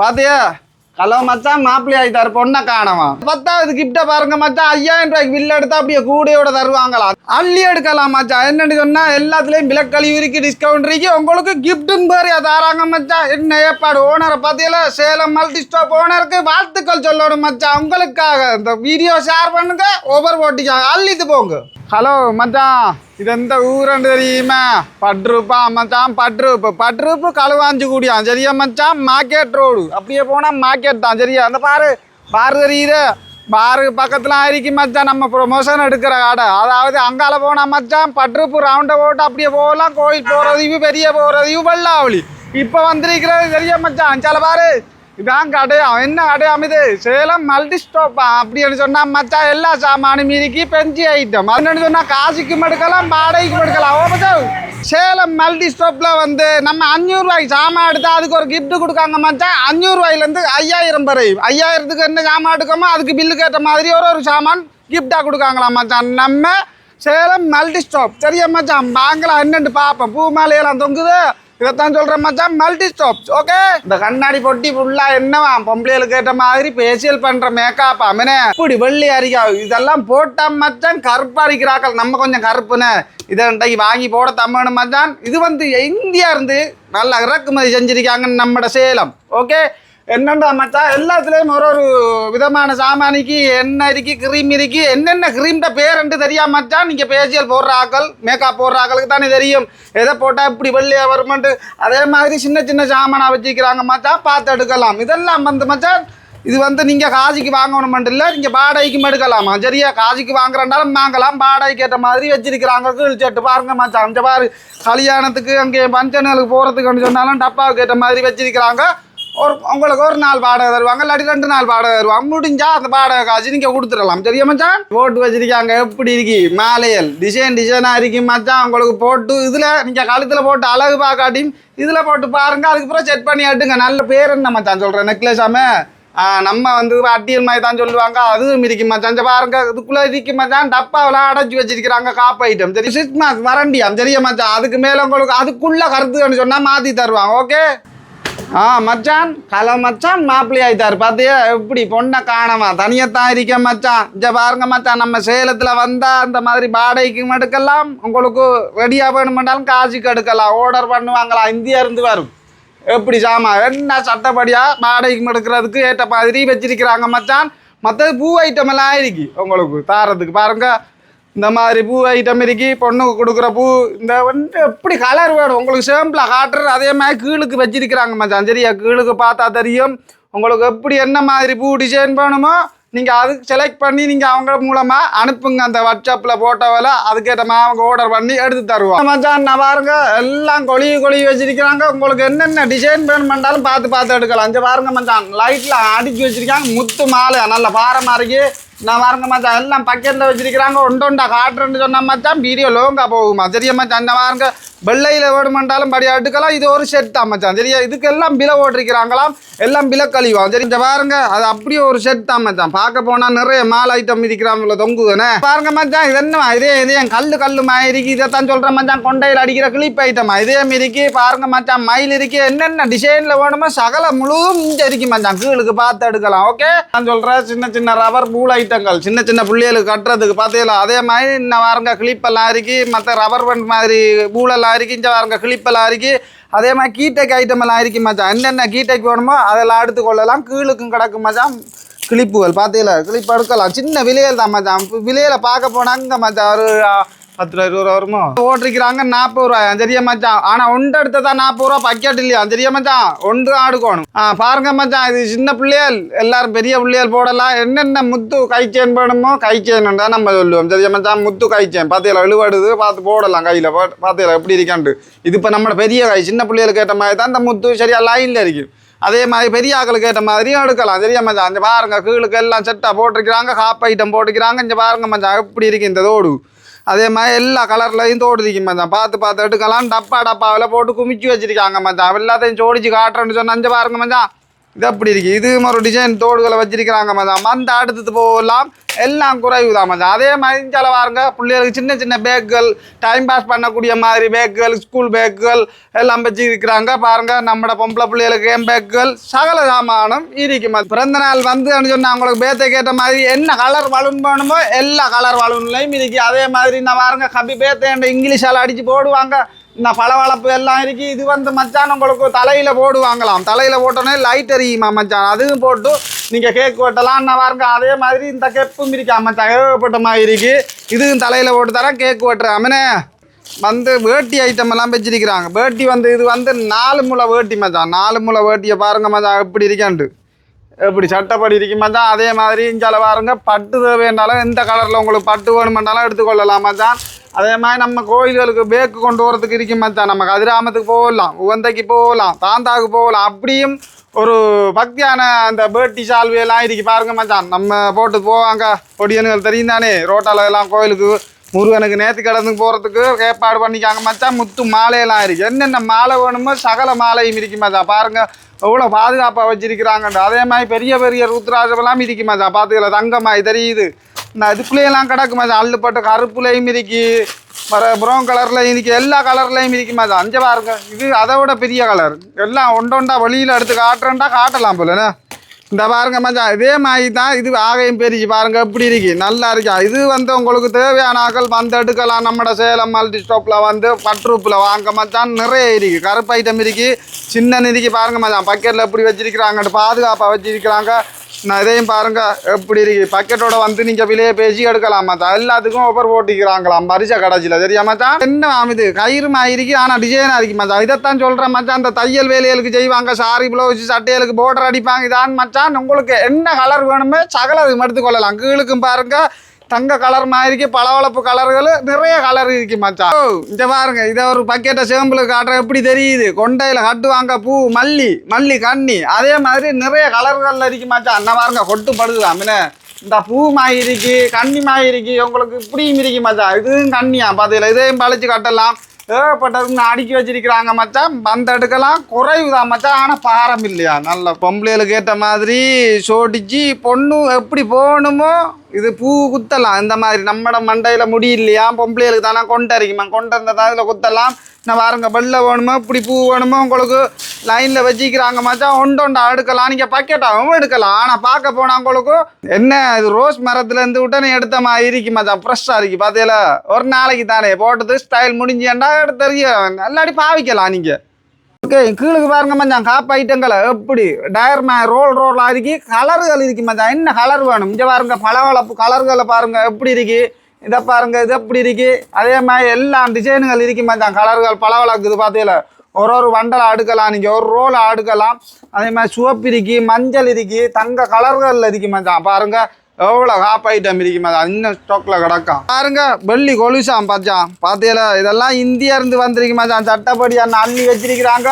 பாத்தியா? ஹலோ மச்சான் மாப்பிள்ளை ஆயிட்டாரு பொண்ணை காணவா? பத்தாவது கிஃப்ட பாருங்க மச்சான் ஐயாயிரம் ரூபாய்க்கு பில் எடுத்தா அப்படியே கூடையோட தருவாங்களா? அள்ளி எடுக்கலாம் மச்சான். என்னன்னு சொன்னா எல்லாத்துலயும் விலக்கழிவு இருக்கு டிஸ்கவுண்ட் இருக்கு. உங்களுக்கு கிஃப்ட்டும் பேர் தாராங்க மச்சான். என்ன ஏற்பாடு? ஓனரை பாத்தீங்களா சேலம் மல்டி ஸ்டாப் ஓனருக்கு வாழ்த்துக்கள் சொல்லணும் மச்சான். உங்களுக்காக இந்த வீடியோ ஷேர் பண்ணுங்க ஒவ்வொரு ஓட்டிக்காங்க. அள்ளிட்டு போங்க. ஹலோ மச்சான். இது எந்த ஊருன்னு தெரியுமா? பட்ரூப்பா மச்சான் பட்ரூப்பு. பட்ரூப்பு களுவாஞ்சு கூடியான் சரியா மச்சான்? Market road. அப்படியே போனால் மார்க்கெட் தான் சரியா? அந்த பாரு பாரு தெரியுது? பாரு பக்கத்தில் ஆயிருக்கு மச்சான். நம்ம ப்ரொமோஷன் எடுக்கிற கடை. அதாவது அங்கால போனால் மச்சான் பட்ரூப்பு ரவுண்டை போட்டு அப்படியே போகலாம். கோயில் போகிறதையும் பெரிய போகிறதையும் வெள்ளாவளி. இப்போ வந்திருக்கிறது சரியா மச்சான்? சில பாரு. இதான் கடையாம் என்ன கடையாம் இது சேலம் மல்டி ஸ்டோப்பா அப்படின்னு சொன்னா மச்சா எல்லா சாமானும் இருக்கு பெஞ்சி ஐட்டம். அதுன்னு சொன்னா காசுக்கும் எடுக்கலாம் வாடகைக்கும் எடுக்கலாம் ஓ சேலம் மல்டி ஸ்டோப்பில் வந்து நம்ம அஞ்சூறுவாய்க்கு சாமான் எடுத்தா அதுக்கு ஒரு கிஃப்ட் கொடுக்காங்க மச்சான். அஞ்சூறுவாயிலேருந்து ஐயாயிரம் வரை. ஐயாயிரத்துக்கு என்ன சாமான் எடுக்கமோ அதுக்கு பில்லு கேட்ட மாதிரி ஒரு ஒரு சாமான் கிஃப்டாக கொடுக்காங்களாம் மச்சான். நம்ம சேலம் மல்டி ஸ்டாப் சரியா மச்சான்? வாங்கலாம் என்னன்னு பார்ப்போம் பூ மாலையெல்லாம் தொங்குது. இதைத்தான் சொல்கிறேன் மச்சான். மல்டி ஸ்டாப்ஸ் ஓகே இந்த கண்ணாடி பொட்டி ஃபுல்லாக என்னவா? பொம்பளைகளுக்கு கேட்ட மாதிரி ஃபேஷியல் பண்ணுற மேக்கப் அமனே. இப்படி வெள்ளி அரிக்கா இதெல்லாம் போட்டா மச்சான் கருப்பு அரிக்கிறாக்கள் நம்ம கொஞ்சம் கருப்புன்னு. இதை இன்றைக்கு வாங்கி போட தம்மனு மச்சான். இது வந்து இந்தியா இருந்து நல்லா இறக்குமதி செஞ்சிருக்காங்கன்னு நம்மட சேலம் ஓகே என்னண்டா மச்சான்? எல்லாத்துலேயும் ஒரு ஒரு விதமான சாமானிக்கு எண்ணெய் இருக்கு க்ரீம் இருக்கு என்னென்ன கிரீம்ட பேருன்ட்டு தெரியாம மச்சான்? நீங்கள் ஃபேஷியல் போடுற ஆக்கள் மேக்கப் போடுற ஆக்களுக்கு தானே தெரியும். எதை போட்டால் இப்படி வெள்ளியாக வருமான்ட்டு அதே மாதிரி சின்ன சின்ன சாமானாக வச்சுக்கிறாங்க மச்சான். பார்த்து எடுக்கலாம். இதெல்லாம் வந்து மச்சான் இது வந்து நீங்கள் காசுக்கு வாங்கணும் இல்லை நீங்கள் வாடகைக்கும் எடுக்கலாமா. சரியா காசுக்கு வாங்குறனாலும் வாங்கலாம். வாடகைக்கு ஏற்ற மாதிரி வச்சிருக்கிறாங்க. கீழ் செட்டு பாருங்க மச்சான். இங்க பாரு கல்யாணத்துக்கு அங்கே பஞ்சனுக்கு போகிறதுக்குன்னு சொன்னாலும் டப்பாவுக்கு ஏற்ற மாதிரி வச்சிருக்கிறாங்க. ஒரு உங்களுக்கு ஒரு நாள் வாடகை தருவாங்க இல்லாட்டி ரெண்டு நாள் வாடகை தருவாங்க. முடிஞ்சா அந்த வாடகை காசு நீங்கள் கொடுத்துடலாம். சரியா மச்சான்? போட்டு வச்சிருக்காங்க எப்படி இருக்கு? மாலையல். டிசைன் டிசைனாக இருக்கு மச்சான். உங்களுக்கு போட்டு இதில் நீங்கள் கழுத்தில் போட்டு அழகு பார்க்காட்டியும் இதில் போட்டு பாருங்க அதுக்கப்புறம் செட் பண்ணி ஆட்டுங்க நல்ல பேர் என்ன மச்சான் சொல்கிறேன் நெக்லஸாமே நம்ம வந்து அட்டியல் மாதிரி தான் சொல்லுவாங்க. அதுவும் இருக்கு மச்சான். பாருங்க இதுக்குள்ளே இருக்கு மச்சான். டப்பாவில் அடைச்சி வச்சிருக்கிறாங்க காப்பு ஐட்டம் சரி சிக்ஸ் மாஸ் வரண்டியாம் சரியா மச்சான். அதுக்கு மேலே உங்களுக்கு அதுக்குள்ளே கருத்துன்னு சொன்னால் மாற்றி தருவாங்க ஓகே ஆ மச்சான். ஹலோ மச்சான். மாப்பிள்ளை ஆயிட்டார். பார்த்தியா எப்படி பொண்ணை காணமா தனியத்தான் இருக்க மச்சான். இங்க பாருங்க மச்சான். நம்ம சேலத்தில் வந்தால் அந்த மாதிரி வாடகைக்கும் எடுக்கலாம். உங்களுக்கு ரெடியாக வேணுமென்றாலும் காசுக்கு எடுக்கலாம். ஆர்டர் பண்ணுவாங்களா? இந்தியா இருந்து வரும். எப்படி சாமா? என்ன சட்டப்படியாக வாடகைக்கு எடுக்கிறதுக்கு ஏற்ற மாதிரி வச்சிருக்கிறாங்க மச்சான். மற்றது பூ ஐட்டம் எல்லாம் இருக்கு. உங்களுக்கு தாரத்துக்கு பாருங்க. இந்த மாதிரி பூ ஐட்டம் இருக்கு பொண்ணுக்கு கொடுக்குற பூ இந்த வந்து எப்படி கலர் வேணும்? உங்களுக்கு சேம்பிள் காட்டுறது அதே மாதிரி கீழுக்கு வச்சிருக்கிறாங்க மச்சான். சரியா? கீழுக்கு பார்த்தா தெரியும். உங்களுக்கு எப்படி என்ன மாதிரி பூ டிசைன் வேணுமோ நீங்கள் அதுக்கு செலக்ட் பண்ணி நீங்கள் அவங்க மூலமாக அனுப்புங்க. அந்த வாட்ஸ்அப்பில் போட்டோவில் அதுக்கேற்ற மாதிரி அவங்க ஆர்டர் பண்ணி எடுத்து தருவோம். மச்சான் நான் பாருங்க எல்லாம் கொழி கொழி வச்சிருக்கிறாங்க. உங்களுக்கு என்னென்ன டிசைன் பண்ணாலும் பார்த்து பார்த்து எடுக்கலாம். இங்கே பாருங்க மச்சான் லைட்டில் அடிக்கி வச்சிருக்காங்க. முத்து மாலை நல்ல பாரமாக இருக்கு. நான் பாருங்க மச்சான். எல்லாம் பக்கத்தில் வச்சிருக்கிறாங்க. ஒன்று ஒன்றா காட்டுறேன்னு சொன்ன மச்சான் வீடியோ லோங்கா போகுமா? சரியா மச்சான்? இந்த பாருங்க வெள்ளையில் வேணுமென்றாலும் படி அடுக்கலாம். இது ஒரு செட் தான் மச்சான். சரியா? இதுக்கெல்லாம் பில ஓட்டிருக்கிறாங்களாம். எல்லாம் பில கழிவாம். சரி இந்த பாருங்க அது அப்படியே ஒரு செட் தான் மச்சான். பார்க்க போனால் நிறைய மால் ஐட்டம் இருக்கிறாங்கள தொங்குதுனே பாருங்க மச்சான் இது என்னமா இதே இதே கல்லு கல் மாயிருக்கு இதைத்தான் சொல்கிற மச்சான். கொண்டையில் அடிக்கிற கிளிப் ஐட்டமா இதே இருக்கு. பாருங்க மச்சான் மயில் இருக்கு. என்னென்ன டிசைனில் வேணுமோ சகல முழுதும் இங்கே இருக்கு மச்சான். கீழுக்கு பார்த்து எடுக்கலாம் ஓகே நான் சொல்கிறேன் சின்ன சின்ன ரவர் பூல் ஐட்டங்கள் சின்ன சின்ன பிள்ளைகளுக்கு கட்டுறதுக்கு பார்த்தீங்களா அதே மாதிரி இன்னும் வாருங்க கிளிப்பெல்லாம் இருக்கி இருக்கு மற்ற ரப்பர் பண்ட் மாதிரி பூலெல்லாம் இருக்கு இங்கே வாருங்க கிளிப்பெல்லாம் இருக்கி இருக்கு அதே மாதிரி கீட்டைக்கு ஐட்டம் எல்லாம் இருக்கு மச்சான். என்னென்ன கீட்டைக்கு வேணுமோ அதெல்லாம் எடுத்து கொள்ளலாம். கீழுக்கும் கிடக்கும் மச்சான் கிளிப்புகள் பார்த்தீங்களா கிளிப் எடுக்கலாம். சின்ன விலையில் தான் மச்சான். விலையில் பார்க்க போனாங்க மச்சான் ஒரு பத்து ரூபா இருபது ரூபா வருமோ? ஓட்டிருக்கிறாங்க நாற்பது ரூபாய் சரியா மச்சான். ஆனால் ஒன்று எடுத்ததா நாற்பது ரூபா பக்கெட் இல்லையா? சரியா மச்சான். ஒன்று ஆடுக்கணும் ஆ பாருங்க மச்சான் இது சின்ன பிள்ளைகள். எல்லாரும் பெரிய பிள்ளைகள் போடலாம். என்னென்ன முத்து கை செயின் வேணுமோ கை செயின் தான் நம்ம சொல்லுவோம். சரியா மச்சான்? முத்து கை செயின் பார்த்தீங்களா இழுவடுது பார்த்து போடலாம் கையில். பார்த்தீங்களா எப்படி இருக்கான்ட்டு. இது இப்போ நம்மளோட பெரிய கை. சின்ன பிள்ளைகளுக்கு ஏற்ற மாதிரி தான் இந்த முத்து சரியா லைனில் இருக்கு. அதே மாதிரி பெரிய ஆக்களுக்கு ஏற்ற மாதிரியும் எடுக்கலாம். சரியா மச்சான்? இந்த பாருங்க கீழுக்கு எல்லாம் செட்டாக போட்டிருக்கிறாங்க. ஹாப் ஐட்டம் போட்டுக்கிறாங்க இங்கே பாருங்க மச்சான் எப்படி இருக்கு இந்த தோடு? அதே மாதிரி எல்லா கலர்லையும் தோடு இருக்கு மச்சான். பார்த்து பார்த்து எடுக்கலாம். டப்பா டப்பாவில் போட்டு குமிச்சு வச்சிருக்காங்க மச்சான். எல்லாத்தையும் ஜோடிச்சு காட்டுறேன்னு சொன்ன அஞ்சு பாருங்க மச்சான். இது அப்படி இருக்கு. இது ஒரு டிசைன் தோடுகளை வச்சிருக்கிறாங்க மச்சான் அந்த அடுத்தது போகலாம். எல்லாம் குறைவு தான் மதம் அதே மாதிரி சில பாருங்க பிள்ளைகளுக்கு சின்ன சின்ன பேக்குகள் டைம் பாஸ் பண்ணக்கூடிய மாதிரி பேக்குகள் ஸ்கூல் பேக்குகள் எல்லாம் வச்சிருக்கிறாங்க. பாருங்க நம்ம பொம்பளை பிள்ளைகளுக்கு ஏன் பேக்குகள் சகல சாமானம் இருக்கு பிறந்த நாள் வந்து சொன்னால் அவங்களுக்கு பேத்தை கேட்ட மாதிரி என்ன கலர் பலூன் வேணுமோ எல்லா கலர் பலூன்லையும் இருக்கு அதே மாதிரி நான் பாருங்க கபி பேத்தை இங்கிலீஷால் அடிச்சு போடுவாங்க. இந்த பளவளப்பு எல்லாம் இருக்கு இது வந்து மச்சான் உங்களுக்கு தலையில் போடுவாங்களாம். தலையில் போட்டோன்னே லைட் எரியுமா மச்சான். அதுவும் போட்டு நீங்கள் கேக் வெட்டலாம் நான் பாருங்க. அதே மாதிரி இந்த கெப்பும் இருக்கா மச்சான். ஏகப்பட்ட மாதிரி இருக்கு. இதுவும் தலையில் போட்டு தரேன் கேக் வெட்டுறாமனே வந்து வேட்டி ஐட்டம் எல்லாம் வச்சிருக்கிறாங்க. வேட்டி வந்து இது வந்து நாலு முளை வேட்டி மச்சான். நாலு முளை வேட்டியை பாருங்க மச்சான் எப்படி இருக்கான்ட்டு. எப்படி சட்டப்படி இருக்கும் மச்சான். அதே மாதிரி இஞ்சால பாருங்க பட்டு தேவைன்னாலும் எந்த கலரில் உங்களுக்கு பட்டு வேணுமென்றாலும் எடுத்துக்கொள்ளலாம் மச்சான். அதே மாதிரி நம்ம கோயில்களுக்கு பேக்கு கொண்டு போகிறதுக்கு இருக்கும் மச்சான் நம்ம கதிராமத்துக்கு போகலாம் உவந்தைக்கு போகலாம் தாந்தாவுக்கு போகலாம். அப்படியும் ஒரு பக்தியான அந்த பேட்டி சால்வையெல்லாம் இருக்கு பாருங்க மச்சான். நம்ம போட்டு போவாங்க. பொடியனுகள் தெரியும் தானே? ரோட்டால எல்லாம் கோயிலுக்கு முருகனுக்கு நேற்று கடந்து போகிறதுக்கு ஏற்பாடு பண்ணிக்காங்க மச்சான். முத்து மாலையெல்லாம் இருக்கு. என்னென்ன மாலை வேணுமோ சகல மாலையும் இருக்கு மச்சான். பாருங்க எவ்வளோ பாதுகாப்பாக வச்சிருக்கிறாங்கன்ற. அதே மாதிரி பெரிய பெரிய ருத்ராஜமெல்லாம் இருக்கு மச்சான். பார்த்துக்கல தங்கமாய் தெரியுது. இந்த இதுக்குள்ளேயெல்லாம் கிடக்கு அள்ளுப்பட்ட கருப்புலையும் இருக்கு வர ப்ரௌன் கலரில் இருக்கு எல்லா கலர்லையும் இருக்கு அது அஞ்சு பாருங்க. இது அதை விட பெரிய கலர் எல்லாம் ஒண்டொண்டா வெளியில் எடுத்து காட்டுறேன்டா காட்டலாம் போலண்ணே இந்த பாருங்க மச்சான் இதே மாதிரி தான் இது ஆகையும் பெருச்சு பாருங்க எப்படி இருக்கு? நல்லா இருக்கா? இது வந்து உங்களுக்கு தேவையான ஆக்கள் வந்து எடுக்கலாம். நம்மட சேலம் மல்டி ஸ்டாப்பில் வந்து பட்ரூப்பில் வாங்க மச்சான் நிறைய இருக்கு. கருப்பு ஐட்டம் இருக்கு. சின்ன நிதிக்கு பாருங்க மச்சான் பக்கெட்டில் எப்படி வச்சிருக்கிறாங்கன்ட்டு பாதுகாப்பாக வச்சிருக்கிறாங்க. நான் இதையும் பாருங்க எப்படி இருக்கு? பக்கெட்டோட வந்து நீங்க விலையை பேசி எடுக்கலாம்? எல்லாத்துக்கும் ஒவ்வொரு போட்டிக்கிறாங்களாம் பரிச கடைச்சியில் சரியா மச்சான்? என்ன இது? கயிறு மாயிருக்கு ஆனால் டிசைனாக இருக்கு மச்சான். இதைத்தான் சொல்கிறேன் மச்சான். அந்த தையல் வேலைகளுக்கு செய்வாங்க சாரி ப்ளவுஸ் சட்டையலுக்கு போர்டர் அடிப்பாங்க இதான் மச்சான். உங்களுக்கு என்ன கலர் வேணுமே சகலம் எடுத்துக்கொள்ளலாம். கீழுக்கும் பாருங்க தங்க கலர் மாதிரி பளபளப்பு கலர்கள் நிறைய கலர் இருக்கு மச்சான் ஓ, பாருங்க இதை ஒரு பக்கெட்டை சேம்பிள் காட்டுற எப்படி தெரியுது? கொண்டையில கட்டுவாங்க பூ மல்லி மல்லி கண்ணி அதே மாதிரி நிறைய கலர்கள் இருக்கு மச்சான் அண்ணா பாருங்க கொட்டு படுது இந்த பூ மாயிருக்கு கண்ணி மாயிருக்கு உங்களுக்கு இப்படியும் இருக்கு மச்சான் இதுவும் கண்ணியா பாத்தீங்களா? இதையும் பழிச்சு கட்டலாம். ஏகப்பட்டதுன்னு அடுக்கி வச்சிருக்கிறாங்க மச்சான். பந்த எடுக்கலாம். குறைவுதான் மச்சான். ஆனால் பாரம் இல்லையா? நல்ல பொம்பளைகளுக்கு ஏற்ற மாதிரி சோடிச்சு பொண்ணு எப்படி போகணுமோ இது பூ குத்தலாம். இந்த மாதிரி நம்மட மண்டையில் முடியலையா பொம்பளைகளுக்கு தானே கொண்டு அரைக்குமா கொண்டு வந்ததா? இதில் குத்தலாம். நான் பாருங்க வெள்ளை வேணுமோ இப்படி பூ வேணுமோ உங்களுக்கு லைனில் வச்சிக்கிறாங்க மச்சா ஒன்று ஒன்றா எடுக்கலாம். நீங்கள் பக்கெட்டாகவும் எடுக்கலாம். ஆனால் பார்க்க போனால் உங்களுக்கு என்ன இது ரோஸ் மரத்துலேருந்து உடனே எடுத்த மாதிரி இருக்கு மச்சா ஃப்ரெஷ்ஷாக இருக்கு பார்த்தீங்களா ஒரு நாளைக்கு தானே. போட்டது ஸ்டைல் முடிஞ்சேன்டா எடுத்து நல்லாடி இல்லாட்டி பாவிக்கலாம் நீங்கள் ஓகே கீழுக்கு பாருங்க மச்சான். காப்பு ஐட்டங்களை எப்படி? டயர் மே ரோல் ரோலாக இருக்கு. கலர்கள் இருக்கு மச்சான். என்ன கலர் வேணும்? இங்கே பாருங்க பளபளப்பு கலர்களை பாருங்க எப்படி இருக்கு? இதை பாருங்க இது எப்படி இருக்கு? அதே மாதிரி எல்லா டிசைனுகள் இருக்கு மச்சான் கலர்கள் பளபளக்குது பார்த்தீங்களா ஒரு ஒரு வண்டலை அடுக்கலாம் நீங்கள் ஒரு ரோலை அடுக்கலாம். அதே மாதிரி சிவப்பு இருக்கு மஞ்சள் இருக்கு தங்க கலர்களில் இருக்கு மச்சான் பாருங்க எவ்வளோ ஹாப் ஐட்டம் இருக்கு மச்சான் இன்னும் ஸ்டோக்கில் கிடக்கும். பாருங்க வெள்ளி கொலுசாம் மச்சான் பார்த்தீங்களா இதெல்லாம் இந்தியா இருந்து வந்திருக்கு மச்சான் சட்டப்படி அண்ணன் அள்ளி வச்சிருக்கிறாங்க.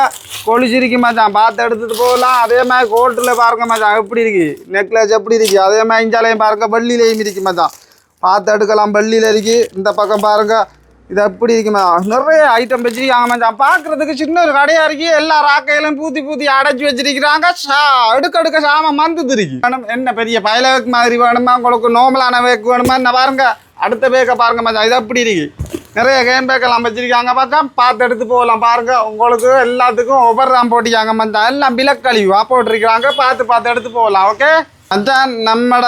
கொலுசு இருக்கு மச்சான் பார்த்து எடுத்துகிட்டு போகலாம். அதே மாதிரி கோல்ட்டில் பாருங்க மச்சான் எப்படி இருக்கு? நெக்லஸ் எப்படி இருக்கு? அதே மாதிரி இஞ்சாலையும் பாருங்க வெள்ளிலையும் இருக்கு மச்சான் பார்த்து எடுக்கலாம் பள்ளியில் இருக்கு. இந்த பக்கம் பாருங்க. இது எப்படி இருக்குமா? நிறைய ஐட்டம் வச்சிருக்காங்க மச்சான். பார்க்கறதுக்கு சின்ன ஒரு கடையாக இருக்கு. எல்லா ராக்கையிலும் பூத்தி பூத்தி அடைச்சி வச்சிருக்கிறாங்க. சா அடுக்க அடுக்க சாமான் மந்துது இருக்கு. வேணும் என்ன பெரிய பயல வேக் மாதிரி வேணுமா? உங்களுக்கு நோமலான வேக் வேணுமா? என்ன பாருங்க. அடுத்த பேக்கை பாருங்க மச்சான். இது எப்படி இருக்கு? நிறைய கேம் பேக்கெல்லாம் வச்சிருக்காங்க பார்த்தா பார்த்து எடுத்து போகலாம் பாருங்க. உங்களுக்கு எல்லாத்துக்கும் ஒவ்வொரு தான் போட்டிக்காங்க மச்சான். எல்லாம் விலக்கழிவா போட்டிருக்கிறாங்க. பார்த்து பார்த்து எடுத்து போகலாம். ஓகே மச்சான் நம்மட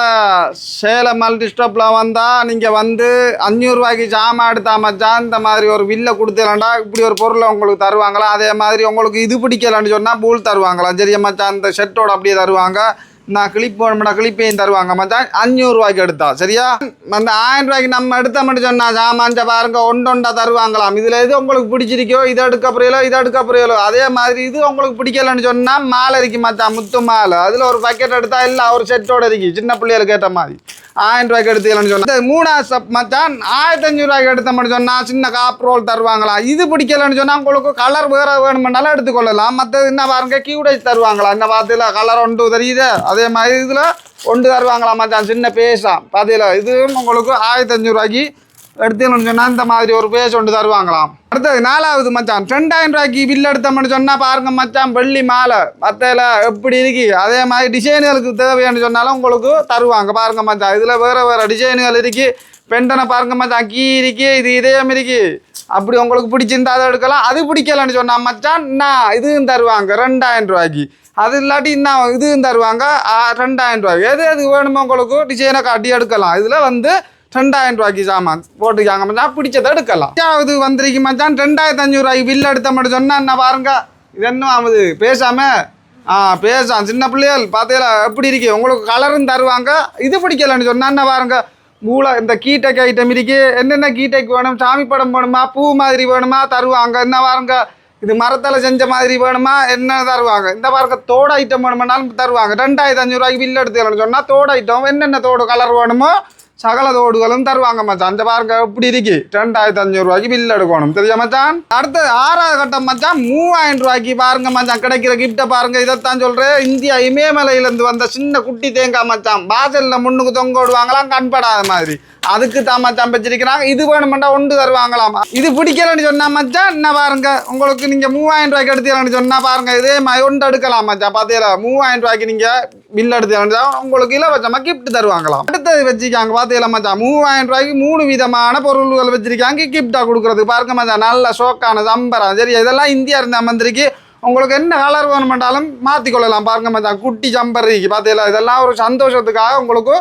சேலம் மல்டி ஸ்டாப்பில் வந்தால் நீங்கள் வந்து அஞ்சூறுரூவாய்க்கு ஜாமான் எடுத்தா மச்சான் இந்த மாதிரி ஒரு வில்லை கொடுத்துலண்டா இப்படி ஒரு பொருளை உங்களுக்கு தருவாங்களா? அதே மாதிரி உங்களுக்கு இது பிடிக்கலன்னு சொன்னால் பூல் தருவாங்களா? சரியா மச்சான் அந்த ஷர்ட்டோட அப்படியே தருவாங்க. நான் கிளிப் வேணும்னா கிளிப்பையும் தருவாங்க? மச்சான் அஞ்சூறுரூவாய்க்கு எடுத்தா சரியா? அந்த ஆயிரம் ரூபாய்க்கு நம்ம எடுத்த மட்டும் சொன்னா சாமான் பாருங்க ஒன்றொண்டா தருவாங்களாம். இதில் எது உங்களுக்கு பிடிச்சிருக்கோ இதை எடுக்க புரியலோ இதை எடுக்க புரியலோ அதே மாதிரி இது உங்களுக்கு பிடிக்கலன்னு சொன்னால் மாலை இருக்கு மச்சான் முத்து மாலை. அதில் ஒரு பக்கெட் எடுத்தா இல்லை ஒரு செட்டோட இருக்கு. சின்ன பிள்ளைகளுக்கு ஏற்ற மாதிரி. ஆயிரம் ரூபாய்க்கு எடுத்துக்கலாம்னு சொன்னா மூணாவது மச்சான் ஆயிரத்தி அஞ்சூறு ரூபாய்க்கு எடுத்த மட்டும் சொன்னா சின்ன காப் ரோல் தருவாங்களா இது பிடிக்கலன்னு சொன்னா உங்களுக்கு கலர் வேற வேணுமென்னாலும் எடுத்துக்கொள்ளலாம். மற்ற என்ன பாருங்க கியூடேஜ் தருவாங்களா இந்த பார்த்துல கலர் ஒன்று தெரியுது? அது அதே மாதிரி இதில் ஒன்று தருவாங்களாம் மச்சான் சின்ன பேசா. பார்த்தீங்களா இதுவும் உங்களுக்கு ஆயிரத்தி அஞ்சூறுரூவாய்க்கு எடுத்தீங்கன்னு சொன்னால் இந்த மாதிரி ஒரு பேஸ் ஒன்று தருவாங்களாம் அடுத்தது நாலாவது மச்சான். ரெண்டாயிரம் ரூபாய்க்கு பில் எடுத்தோம்னு சொன்னால் பாருங்க மச்சான் வெள்ளி மாலை. மத்தையில எப்படி இருக்கு? அதே மாதிரி டிசைனுகளுக்கு தேவைன்னு சொன்னாலும் உங்களுக்கு தருவாங்க. பாருங்க மச்சான். இதில் வேறு வேறு டிசைனுகள் இருக்கு. பெண்டனை பாருங்க மச்சான். கீ இருக்கு இது இதயம் இருக்குது அப்படி உங்களுக்கு பிடிச்சிருந்தா அதை எடுக்கலாம். அது பிடிக்கலன்னு சொன்னால் மச்சான் நான் இதுவும் தருவாங்க ரெண்டாயிரம் ரூபாய்க்கு. அது இல்லாட்டி இன்னும் இதுவும் தருவாங்க ரெண்டாயிரம் ரூபாய்க்கு. எது எது வேணுமோ உங்களுக்கு டிசைனை காட்டி எடுக்கலாம். இதில் வந்து ரெண்டாயிரம் ரூபாய்க்கு சாமான் போட்டுக்காங்க மச்சான். பிடிச்சதை எடுக்கலாம். இது வந்திருக்கு மச்சான். ரெண்டாயிரத்தி அஞ்சூறு ரூபாய்க்கு பில் எடுத்த மட்டும் சொன்னால் என்ன பாருங்க. இது என்ன ஆகுது? பேசாம ஆ பேசாம். சின்ன பிள்ளைகள் பார்த்தீங்களா எப்படி இருக்கு? உங்களுக்கு கலரும் தருவாங்க. இது பிடிக்கலன்னு சொன்னால் என்ன பாருங்க. மூளை இந்த கீட்டைக்கு ஐட்டம் இருக்கு என்னென்ன கீட்டைக்கு வேணும்? சாமி படம் வேணுமா பூ மாதிரி வேணுமா? தருவாங்க. என்ன பாருங்க இது மரத்தில் செஞ்ச மாதிரி வேணுமா? என்ன தருவாங்க? இந்த பாருங்க தோடு ஐட்டம் வேணுமானாலும் தருவாங்க. ரெண்டாயிரத்தி அஞ்சூறுவாய்க்கு பில் எடுத்துக்கணும்னு சொன்னால் தோடு ஐட்டம் என்னென்ன தோடு கலர் வேணுமோ சகல தோடுகளும் தருவாங்க மச்சான் அந்த பாருங்க எப்படி இருக்கு ரெண்டாயிரத்தி அஞ்சூறு ரூபாய்க்கு பில் எடுக்கணும் தெரியா மச்சான் அடுத்து ஆறாவது கட்டம் மச்சான் மூவாயிரம் ரூபாய்க்கு பாருங்க மச்சான் கிடைக்கிற கிஃப்ட்டை பாருங்க இதைத்தான் சொல்றேன் இந்தியா இமயமலையிலேருந்து வந்த சின்ன குட்டி தேங்காய் மச்சான் வாசலில் முன்னுக்கு தொங்க விடுவாங்களாம் கண்படாத மாதிரி அதுக்கு தான் மச்சான் வச்சிருக்கிறாங்க இது வேணுமெண்டா ஒன்று தருவாங்களாமா இது பிடிக்கலன்னு சொன்னா மச்சான் என்ன பாருங்க உங்களுக்கு நீங்க மூவாயிரம் ரூபாய்க்கு எடுத்தீங்கன்னு சொன்னா பாருங்க இதே மாதிரி ஒன்று எடுக்கலாம் மச்சான் பார்த்தீங்களா மூவாயிரம் ரூபாய்க்கு நீங்க பில் எடுத்தீங்கன்னா உங்களுக்கு இலவசமா கிஃப்ட் தருவாங்களாம் அடுத்தது வச்சுக்காங்க பார்த்தீங்களா மச்சான் மூவாயிரம் ரூபாய்க்கு மூணு விதமான பொருள்கள் வச்சிருக்காங்க. கிஃப்டாக கொடுக்குறது. பாருங்க மச்சான் நல்ல ஷோக்கான சம்பரம். சரி இதெல்லாம் இந்தியா இருந்த மந்திரிக்கு உங்களுக்கு என்ன கலர் வேணுமென்றாலும் மாற்றிக்கொள்ளலாம் பாருங்க மச்சான் குட்டி சம்பரிக்கு பார்த்தீங்களா இதெல்லாம் ஒரு சந்தோஷத்துக்காக உங்களுக்கு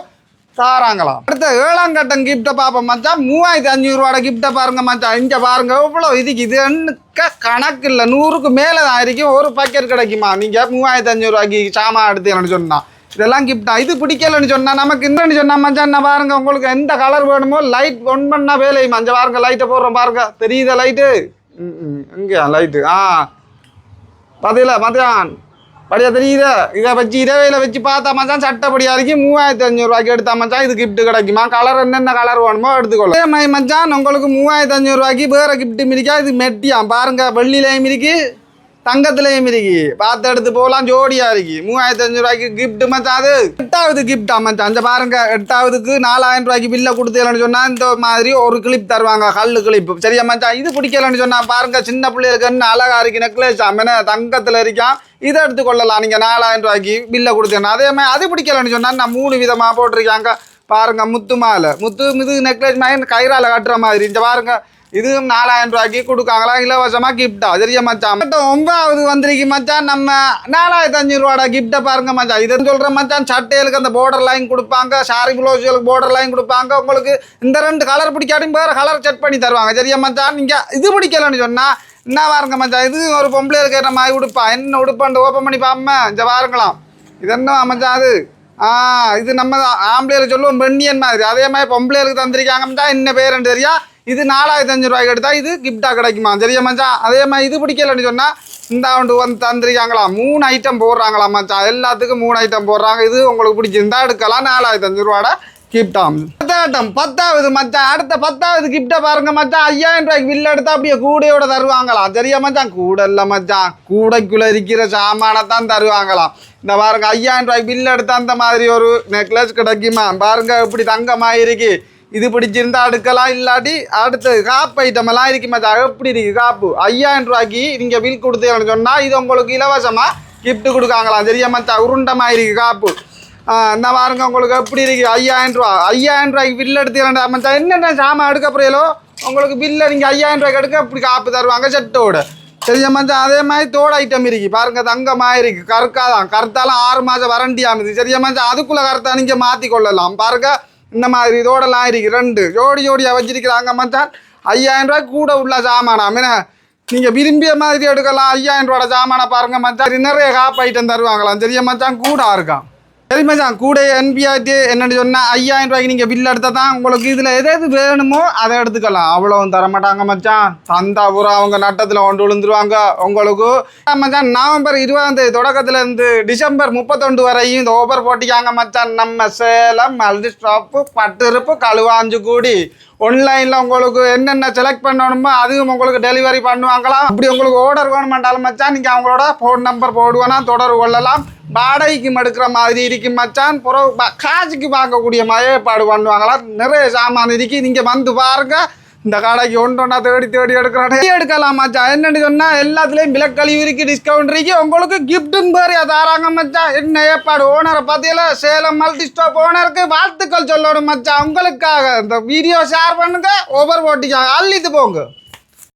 தாராங்களாம் அடுத்த ஏழாம் கட்டம் கிஃப்ட்டை பார்ப்போம் மச்சான். மூவாயிரத்தி அஞ்சூறுவாட கிஃப்ட்டை பாருங்க மச்சான். இங்கே பாருங்க இவ்வளோ இதுக்கு இது? என்னக்க கணக்கு இல்லை. நூறுக்கு மேலே தான் இருக்கும் ஒரு பக்கெட் கிடைக்குமா? நீங்கள் மூவாயிரத்தி அஞ்சூறுவாய்க்கு சாமான் எடுத்தீங்கன்னு சொன்னால் இதெல்லாம் கிஃப்டா இது பிடிக்கலன்னு சொன்னா நமக்கு இந்தன்னு சொன்னா மச்சான் என்ன பாருங்க உங்களுக்கு எந்த கலர் வேணுமோ லைட் ஒன் பண்ணா வேலை மஞ்சள் பாருங்க லைட்டை போடுறோம் பாருங்க. தெரியுதா லைட்டு ம் ம். லைட்டு ஆ. பாத்தீங்களா பாத்தியான் படியா தெரியுதா? இதை வச்சு இரவையில் வச்சு பார்த்தா மச்சான் சட்டப்படியா இருக்கு மூவாயிரத்தி அஞ்சூறுவாய்க்கு எடுத்தா மச்சான் இது கிஃப்ட் கிடைக்குமா? கலர் என்னென்ன கலர் வேணுமோ எடுத்துக்கொள்ள அதே மாதிரி மச்சான் உங்களுக்கு மூவாயிரத்தி அஞ்சூறுவாய்க்கு வேற கிஃப்ட் மிரிக்கா இது மெட்டியாம் பாருங்க வெள்ளிலையும் இருக்கு தங்கத்துலையும் இருக்கு பார்த்து எடுத்து போகலாம் ஜோடியா இருக்கு. மூவாயிரத்தி அஞ்சு ரூபாய்க்கு கிஃப்ட் மச்சாது. எட்டாவது கிஃப்டா மச்சான். அந்த பாருங்க எட்டாவதுக்கு நாலாயிரம் ரூபாய்க்கு பில்ல கொடுத்தேன்னு சொன்னா இந்த மாதிரி ஒரு கிளிப் தருவாங்க கல்லு கிளிப் சரியா மச்சான்? இது பிடிக்கலன்னு சொன்னா பாருங்க சின்ன பிள்ளைகளுக்கு என்ன அழகா இருக்கு நெக்லஸ் அம்மன தங்கத்துல இருக்கான். இதை எடுத்துக்கொள்ளலாம் நீங்க நாலாயிரம் ரூபாய்க்கு பில்ல கொடுத்தேன்னா அதே மாதிரி அது பிடிக்கலன்னு சொன்னா நான் மூணு விதமா போட்டிருக்காங்க. பாருங்க முத்து மாலை. முத்து இது நெக்லஸ் மாதிரி கயிறால கட்டுற மாதிரி. இந்த பாருங்க இதுவும் நாலாயிரம் ரூபாய்க்கு கொடுக்காங்களா? இலவசமாக கிஃப்டா சரியா மச்சான்? மட்டும் ஒன்பதாவது வந்திருக்கு மச்சான் நம்ம நாலாயிரத்தி அஞ்சூறு ரூபாடா கிஃப்ட்டை பாருங்க மச்சான். இதை சொல்கிற மச்சான் சட்டைகளுக்கு அந்த போர்டர் லைன் கொடுப்பாங்க சாரி ப்ளவுஸுகளுக்கு போர்டர் லைன் கொடுப்பாங்க உங்களுக்கு இந்த ரெண்டு கலர் பிடிக்காட்டியும் வேறு கலர் செட் பண்ணி தருவாங்க. சரியா மச்சான்? நீங்கள் இது பிடிக்கலன்னு சொன்னால் என்ன பாருங்க மச்சான் இது ஒரு பொம்பளைகளுக்கு இருக்கிற மாதிரி உடுப்பா. என்ன உடுப்பாண்டு? ஓப்பன் பண்ணி பாப்போமே. இந்த பாருங்களாம் இது என்ன மச்சான் அது? ஆ இது நம்ம ஆம்பளைகளுக்கு சொல்லுவோம் பெண்ணியன் மாதிரி. அதே மாதிரி பொம்பளைகளுக்கு தந்திருக்காங்க மச்சான் என்ன பேருன்னு தெரியா இது நாலாயிரத்தி அஞ்சு ரூபாய்க்கு எடுத்தால் இது கிஃப்டாக கிடைக்குமா? சரியா மச்சான்? அதே மாதிரி இது பிடிக்கலன்னு சொன்னால் இந்த ஆண்டு வந்து தந்திருக்காங்களா? மூணு ஐட்டம் போடுறாங்களா மச்சான்? எல்லாத்துக்கும் மூணு ஐட்டம் போடுறாங்க. இது உங்களுக்கு பிடிச்சிருந்தா எடுக்கலாம். நாலாயிரத்தி அஞ்சு ரூபாட கிஃப்டாம் பத்தாட்டம் பத்தாவது மச்சான். அடுத்த பத்தாவது கிஃப்டை பாருங்க மச்சான். ஐயாயிரம் ரூபாய்க்கு வில்லு எடுத்தா அப்படியே கூடையோட தருவாங்களாம் சரியா மச்சான்? கூட இல்லை மச்சான். கூடைக்குள்ள இருக்கிற சாமானை தான் தருவாங்களாம் இந்த பாருங்க ஐயாயிரம் ரூபாய்க்கு பில் எடுத்தா அந்த மாதிரி ஒரு நெக்லஸ் கிடைக்குமா? பாருங்க இப்படி தங்கமாக இருக்கு இது பிடிச்சிருந்தா அடுக்கலாம் இல்லாட்டி அடுத்து காப்பு ஐட்டம் எல்லாம் இருக்கு மச்சான். எப்படி இருக்கு காப்பு? ஐயாயிரம் ரூபாய்க்கு நீங்க பில் கொடுத்தீங்கன்னு சொன்னா இது உங்களுக்கு இலவசமா கிஃப்ட் கொடுக்காங்களாம். சரியா மச்சா உருண்டமா இருக்கு காப்பு. இந்த பாருங்க உங்களுக்கு எப்படி இருக்கு. ஐயாயிரம் ரூபா. ஐயாயிரம் ரூபாய்க்கு பில் எடுத்து என்னென்ன சாமான் எடுக்க போறீங்களோ உங்களுக்கு பில்லை நீங்கள் ஐயாயிரம் ரூபாய்க்கு எடுக்க இப்படி காப்பு தருவாங்க செட்டோட. சரியா மச்சான்? அதே மாதிரி தோடு ஐட்டம் இருக்கு. பாருங்க தங்கமா இருக்கு. கருக்காதான். கருத்தாலும் ஆறு மாதம் வரண்டியாகுது சரியா மச்சான்? அதுக்குள்ள கருத்தா நீங்கள் மாற்றி கொள்ளலாம் பாருங்க. இந்த மாதிரி இதோடலாம் இருக்கு. ரெண்டு. ஜோடி ஜோடியாக வச்சிருக்கிறாங்க மச்சான். ஐயாயிரம் ரூபாய் கூட உள்ள சாமானாம் என்ன நீங்கள் விரும்பிய மாதிரி எடுக்கலாம். ஐயாயிரம் ரூபாய் சாமானை பாருங்க மச்சான். நிறைய காப்பு ஐட்டம் தருவாங்களாம். தெரிய மச்சான்? கூட இருக்கான் சரி மச்சான் கூட என்பிஆர்டி என்னன்னு சொன்னால் ஐயாயிரம் ரூபாய்க்கு நீங்கள் பில் எடுத்தால் தான் உங்களுக்கு இதில் எது எது வேணுமோ அதை எடுத்துக்கலாம். அவ்வளோவும் தர மாட்டாங்க மச்சான். தந்தா பூரா அவங்க நட்டத்தில் கொண்டு விழுந்துருவாங்க. உங்களுக்கு மச்சான் நவம்பர் இருபதாம் தேதி இருந்து டிசம்பர் முப்பத்தொண்டு வரையும் இந்த ஓபர் போட்டிக்காங்க மச்சான். நம்ம சேலம் மல்டி ஸ்டாப்பு பட்டிருப்பு கழுவாஞ்சு கூடி. ஆன்லைனில் உங்களுக்கு என்னென்ன செலக்ட் பண்ணணுமோ அதுவும் உங்களுக்கு டெலிவரி பண்ணுவாங்களாம். அப்படி உங்களுக்கு ஆர்டர் வேணுமெண்டாலும் மச்சான் நீங்கள் அவங்களோட ஃபோன் நம்பர் போடுவேனா தொடர்பு கொள்ளலாம். வாடகைக்கு மடுக்கிற மாதிரி இருக்கும் மச்சான். புறவு காசுக்கு பார்க்கக்கூடிய மாதிரி ஏற்பாடு பண்ணுவாங்களாம். நிறைய சாமான் இருக்கு. நீங்கள் வந்து பாருங்கள் இந்த கடைக்கு ஒன்றொன்னா ஒன்றா தேடி தேடி எடுக்கிறானே. எடுக்கலாம் மச்சான். என்னன்னு சொன்னா எல்லாத்துலேயும் விலக்கழிவு இருக்கு டிஸ்கவுண்ட் இருக்கு. உங்களுக்கு கிஃப்ட்டும் பேர் தாராங்க மச்சா என்ன ஏற்பாடு? ஓனரை பார்த்தீங்களா சேலம் மல்டி ஸ்டாப் ஓனருக்கு வாழ்த்துக்கள் சொல்லணும் மச்சா உங்களுக்காக இந்த வீடியோ ஷேர் பண்ணுங்க ஓவர் போட்டிக்காக அள்ளிட்டு போங்க.